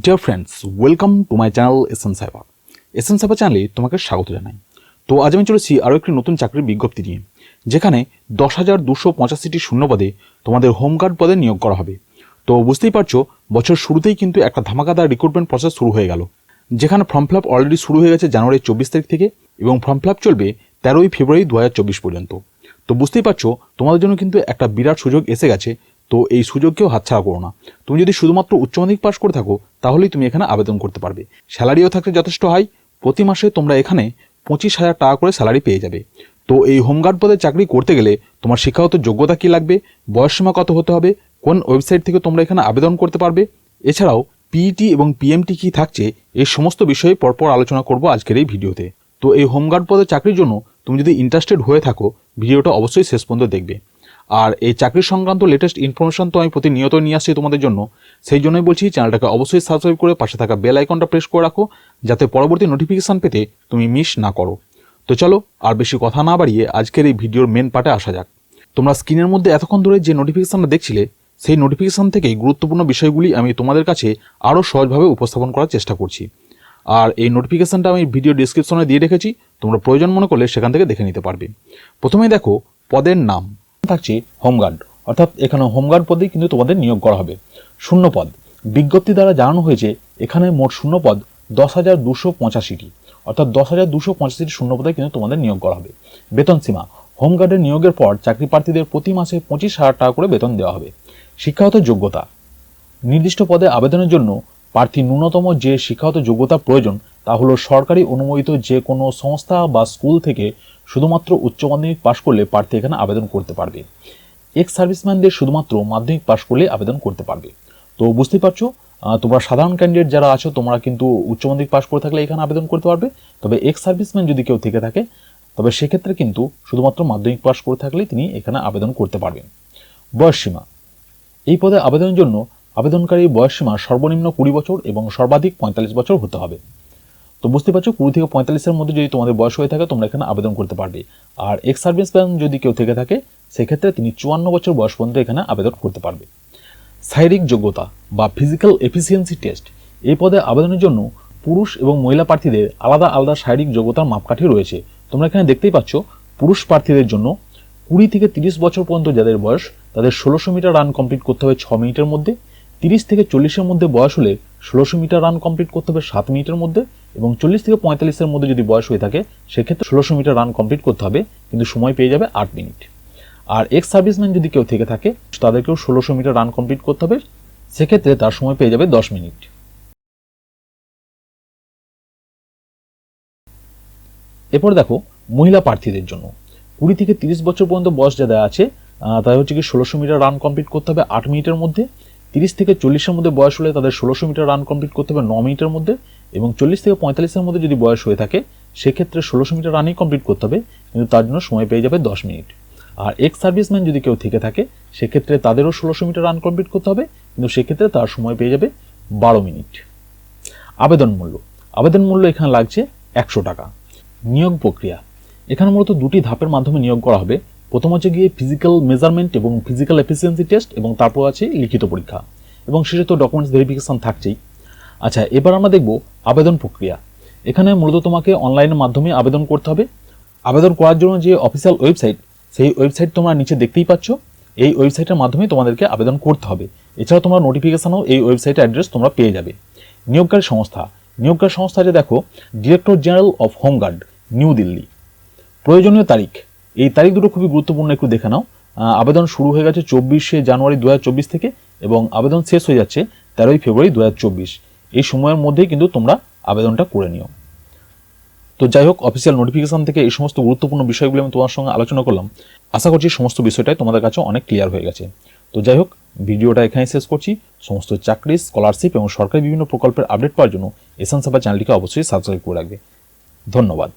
Dear friends welcome to my channel SN Saiba SN Saiba চ্যানেলে তোমাকে স্বাগত জানাই। তো আজ আমি চলেছি আরও একটি নতুন চাকরির বিজ্ঞপ্তি নিয়ে, যেখানে দশ হাজার দুশো পঁচাশিটি শূন্যপদে তোমাদের হোমগার্ড পদে নিয়োগ করা হবে। তো বুঝতেই পারছ, বছর শুরুতেই কিন্তু একটা ধামাকাদার রিক্রুটমেন্ট প্রসেস শুরু হয়ে গেল, যেখানে ফর্ম ফিল আপ অলরেডি শুরু হয়ে গেছে জানুয়ারি চব্বিশ তারিখ থেকে, এবং ফর্ম ফিল আপ চলবে তেরোই ফেব্রুয়ারি দু হাজার চব্বিশ পর্যন্ত। তো বুঝতেই পারছ, তোমাদের জন্য কিন্তু একটা বিরাট সুযোগ এসে গেছে তো এই সুযোগকেও হাতছাড়া করো না। তুমি যদি শুধুমাত্র উচ্চ মাধ্যমিক পাশ করে থাকো, তাহলেই তুমি এখানে আবেদন করতে পারবে। স্যালারিও থাকতে যথেষ্ট হাই। প্রতি মাসে তোমরা এখানে পঁচিশ হাজার টাকা করে স্যালারি পেয়ে যাবে। তো এই হোমগার্ড পদে চাকরি করতে গেলে তোমার শিক্ষাগত যোগ্যতা কী লাগবে বয়সসীমা কত হতে হবে, কোন ওয়েবসাইট থেকে তোমরা এখানে আবেদন করতে পারবে, এছাড়াও পিইটি এবং পিএমটি কী থাকছে, এই সমস্ত বিষয়ে পরপর আলোচনা করব আজকের এই ভিডিওতে। তো এই হোমগার্ড পদে চাকরির জন্য তুমি যদি ইন্টারেস্টেড হয়ে থাকো, ভিডিওটা অবশ্যই শেষ পর্যন্ত দেখবে। আর এই চাকরি সংক্রান্ত লেটেস্ট ইনফরমেশন তো আমি প্রতিনিয়ত নিয়ে আসছি তোমাদের জন্য। সেই জন্যই বলছি চ্যানেলটাকে অবশ্যই সাবস্ক্রাইব করে পাশে থাকা বেল আইকনটা প্রেস করে রাখো, যাতে পরবর্তী নোটিফিকেশান পেতে তুমি মিস না করো। তো চলো, আর বেশি কথা না বাড়িয়ে আজকের এই ভিডিওর মেন পার্টে আসা যাক। তোমরা স্ক্রিনের মধ্যে এতক্ষণ ধরে যে নোটিফিকেশানটা দেখছিলে, সেই নোটিফিকেশান থেকেই গুরুত্বপূর্ণ বিষয়গুলি আমি তোমাদের কাছে আরও সহজভাবে উপস্থাপন করার চেষ্টা করছি। আর এই নোটিফিকেশানটা আমি ভিডিও ডিসক্রিপশনে দিয়ে রেখেছি, তোমরা প্রয়োজন মনে করলে সেখান থেকে দেখে নিতে পারবে। প্রথমেই দেখো, পদের নাম। থাকছে হোমগার্ড অর্থাৎ এখানে হোমগার্ড পদেই কিন্তু তোমাদের নিয়োগ করা হবে। শূন্য পদ বিজ্ঞপ্তি দ্বারা জানানো হয়েছে, এখানে মোট শূন্য পদ দশ হাজার দুশো পঁচাশিটি। অর্থাৎ দশ হাজার দুশো পঁচাশিটি শূন্য পদে কিন্তু তোমাদের নিয়োগ করা হবে। বেতন সীমা। হোমগার্ডের নিয়োগের পর চাকরি প্রার্থীদের প্রতি মাসে পঁচিশ হাজার টাকা করে বেতন দেওয়া হবে। শিক্ষাগত যোগ্যতা। নির্দিষ্ট পদে আবেদনের জন্য প্রার্থী ন্যূনতম যে শিক্ষাগত যোগ্যতা প্রয়োজন, তা হলো সরকারি অনুমোদিত যে কোনো সংস্থা বা স্কুল থেকে শুধুমাত্র উচ্চ মাধ্যমিক পাশ করলে প্রার্থী এখানে আবেদন করতে পারবে। এক্স সার্ভিসম্যানদের শুধুমাত্র মাধ্যমিক পাশ করলে আবেদন করতে পারবে। তো বুঝতেই পারছ তোমরা সাধারণ ক্যান্ডিডেট যারা আছো, তোমরা কিন্তু উচ্চ মাধ্যমিক পাশ করে থাকলে এখানে আবেদন করতে পারবে। তবে এক্স সার্ভিসম্যান যদি কেউ থেকে থাকে, তবে সেক্ষেত্রে কিন্তু শুধুমাত্র মাধ্যমিক পাশ করে থাকলেই তিনি এখানে আবেদন করতে পারবেন। বয়সসীমা। এই পদে আবেদনের জন্য আবেদনকারী বয়সসীমা সর্বনিম্ন কুড়ি বছর এবং সর্বাধিক পঁয়তাল্লিশ বছর হতে হবে। তো বুঝতে পারছ, কুড়ি থেকে পঁয়তাল্লিশের মধ্যে যদি তোমাদের বয়স হয়ে থাকে, তোমরা এখানে আবেদন করতে পারবে। আর এক্স সার্ভিসম্যান যদি কেউ থেকে থাকে, সেক্ষেত্রে তিনি চুয়ান্ন বছর বয়স পর্যন্ত এখানে আবেদন করতে পারবে। শারীরিক যোগ্যতা বা ফিজিক্যাল এফিসিয়েন্সি টেস্ট এই পদে আবেদনের জন্য পুরুষ এবং মহিলা প্রার্থীদের আলাদা আলাদা শারীরিক যোগ্যতার মাপকাঠি রয়েছে। তোমরা এখানে দেখতেই পাচ্ছ, পুরুষ প্রার্থীদের জন্য কুড়ি থেকে তিরিশ বছর পর্যন্ত যাদের বয়স, তাদের ষোলোশো মিটার রান কমপ্লিট করতে হবে ছ মিনিটের মধ্যে, তিরিশ থেকে চল্লিশের মধ্যে বয়স হলে ষোলোশো মিটার রান কমপ্লিট করতে হবে সাত মিনিটের মধ্যে এবং চল্লিশ থেকে পঁয়তাল্লিশের মধ্যে যদি বয়স হয়ে থাকে, সেক্ষেত্রে ষোলোশো মিটার রান কমপ্লিট করতে হবে, কিন্তু সময় পেয়ে যাবে আট মিনিট আর এক্স সার্ভিসম্যান যদি কেউ থেকে থাকে, তাদেরকেও ষোলোশো মিটার রান কমপ্লিট করতে হবে, সেক্ষেত্রে তার সময় পেয়ে যাবে দশ মিনিট এরপর দেখো, মহিলা প্রার্থীদের জন্য। কুড়ি থেকে তিরিশ বছর পর্যন্ত বয়স যাদের আছে তাদের হচ্ছে কি ষোলোশো মিটার রান কমপ্লিট করতে হবে আট মিনিটের মধ্যে। তিরিশ থেকে চল্লিশের মধ্যে বয়স হলে তাদের ষোলোশো মিটার রান কমপ্লিট করতে হবে ন মিনিটের মধ্যে এবং চল্লিশ থেকে পঁয়তাল্লিশের মধ্যে যদি বয়স হয়ে থাকে, সেক্ষেত্রে ষোলোশো মিটার রানই কমপ্লিট করতে হবে, কিন্তু তার জন্য সময় পেয়ে যাবে দশ মিনিট। আর এক্স সার্ভিসম্যান যদি কেউ থেকে থাকে, সেক্ষেত্রে তাদেরও ষোলোশো মিটার রান কমপ্লিট করতে হবে, কিন্তু সেক্ষেত্রে তার সময় পেয়ে যাবে বারো মিনিট। আবেদন মূল্য। আবেদন মূল্য এখানে লাগছে একশো টাকা। নিয়োগ প্রক্রিয়া। এখানে মূলত দুটি ধাপের মাধ্যমে নিয়োগ করা হবে। প্রথম হচ্ছে গিয়ে ফিজিক্যাল মেজারমেন্ট এবং ফিজিক্যাল এফিসিয়েন্সি টেস্ট এবং তারপর আছে লিখিত পরীক্ষা। এবং সেটা তো ডকুমেন্টস ভেরিফিকেশন থাকছেই। আচ্ছা এবার আমরা দেখব আবেদন প্রক্রিয়া। এখানে মূলত তোমাকে অনলাইনের মাধ্যমে আবেদন করতে হবে। আবেদন করার জন্য যে অফিসিয়াল ওয়েবসাইট সেই ওয়েবসাইট তোমরা নিচে দেখতেই পাচ্ছ। এই ওয়েবসাইটের মাধ্যমে তোমাদেরকে আবেদন করতে হবে। এছাড়াও তোমরা নোটিফিকেশানও এই ওয়েবসাইটের অ্যাড্রেস তোমরা পেয়ে যাবে। নিয়োগকারী সংস্থা। নিয়োগকারী সংস্থা যে দেখো director general of home guard new Delhi প্রয়োজনীয় তারিখ এই তারিখ দুটো খুবই গুরুত্বপূর্ণ একটু দেখে নাও। আবেদন শুরু হয়ে গেছে চব্বিশে জানুয়ারি দু হাজার চব্বিশ থেকে এবং আবেদন শেষ হয়ে যাচ্ছে তেরোই ফেব্রুয়ারি দু হাজার চব্বিশ। এই সময়ের মধ্যেই কিন্তু তোমরা আবেদনটা করে নিও। তো যাই হোক অফিসিয়াল নোটিফিকেশন থেকে এই সমস্ত গুরুত্বপূর্ণ বিষয়গুলো আমি তোমার সঙ্গে আলোচনা করলাম। আশা করছি সমস্ত বিষয়টাই তোমাদের কাছে অনেক ক্লিয়ার হয়ে গেছে। তো যাই হোক, ভিডিওটা এখানে শেষ করছি। সমস্ত চাকরি স্কলারশিপ এবং সরকারি বিভিন্ন প্রকল্পের আপডেট পাওয়ার জন্য এসান সাবা চ্যানেলটিকে অবশ্যই সাবস্ক্রাইব করে রাখবে। ধন্যবাদ।